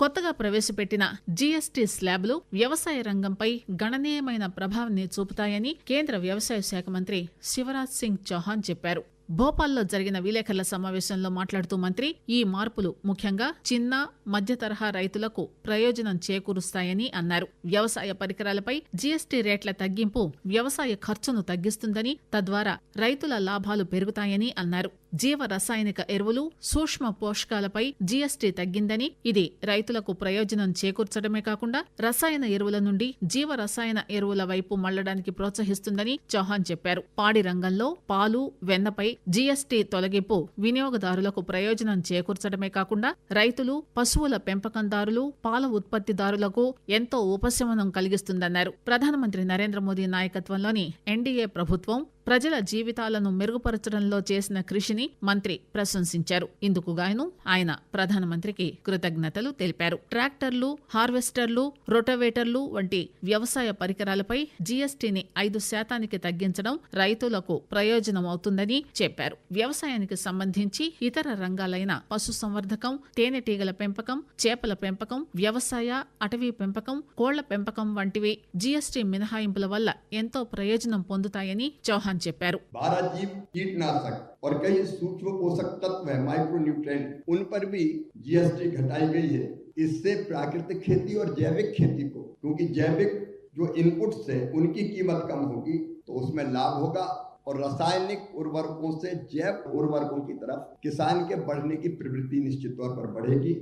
కొత్తగా ప్రవేశపెట్టిన జీఎస్టీ స్లాబ్లు వ్యవసాయ రంగంపై గణనీయమైన ప్రభావాన్ని చూపుతాయని కేంద్ర వ్యవసాయ శాఖ మంత్రి శివరాజ్ సింగ్ చౌహాన్ చెప్పారు. భోపాల్లో జరిగిన విలేకరుల సమావేశంలో మాట్లాడుతూ మంత్రి ఈ మార్పులు ముఖ్యంగా చిన్న మధ్య తరహా రైతులకు ప్రయోజనం చేకూరుస్తాయని అన్నారు. వ్యవసాయ పరికరాలపై జీఎస్టీ రేట్ల తగ్గింపు వ్యవసాయ ఖర్చును తగ్గిస్తుందని తద్వారా రైతుల లాభాలు పెరుగుతాయని అన్నారు. జీవ రసాయనిక ఎరువులు సూక్ష్మ పోషకాలపై జీఎస్టీ తగ్గిందని ఇది రైతులకు ప్రయోజనం చేకూర్చడమే కాకుండా రసాయన ఎరువుల నుండి జీవ రసాయన ఎరువుల వైపు మళ్ళడానికి ప్రోత్సహిస్తుందని చౌహాన్ చెప్పారు. పాడి రంగంలో పాలు వెన్నపై జీఎస్టీ తొలగింపు వినియోగదారులకు ప్రయోజనం చేకూర్చడమే కాకుండా రైతులు పశువుల పెంపకందారులు పాల ఉత్పత్తిదారులకు ఎంతో ఉపశమనం కలిగిస్తుందన్నారు. ప్రధానమంత్రి నరేంద్ర మోదీ నాయకత్వంలోని ఎన్డీఏ ప్రభుత్వం ప్రజల జీవితాలను మెరుగుపరచడంలో చేసిన కృషిని మంత్రి ప్రశంసించారు. ఇందుకు గాను ఆయన ప్రధానమంత్రికి కృతజ్ఞతలు తెలిపారు. ట్రాక్టర్లు హార్వెస్టర్లు రొటవేటర్లు వంటి వ్యవసాయ పరికరాలపై జీఎస్టీని ఐదు శాతానికి తగ్గించడం రైతులకు ప్రయోజనం అవుతుందని చెప్పారు. వ్యవసాయానికి సంబంధించి ఇతర రంగాలైన పశుసంవర్ధకం తేనెటీగల పెంపకం చేపల పెంపకం వ్యవసాయ అటవీ పెంపకం కోళ్ళ పెంపకం వంటివి జీఎస్టీ మినహాయింపుల వల్ల ఎంతో ప్రయోజనం పొందుతాయని చౌహాన్ చెప్పారు बारह जीव कीटनाशक और कई सूक्ष्म पोषक तत्व है माइक्रो उन पर भी जीएसटी घटाई गई है इससे प्राकृतिक खेती और जैविक खेती को क्योंकि जैविक जो इनपुट्स है उनकी कीमत कम होगी तो उसमें लाभ होगा और रासायनिक उर्वरकों से जैव उर्वरकों की तरफ किसान के बढ़ने की प्रवृत्ति निश्चित तौर पर बढ़ेगी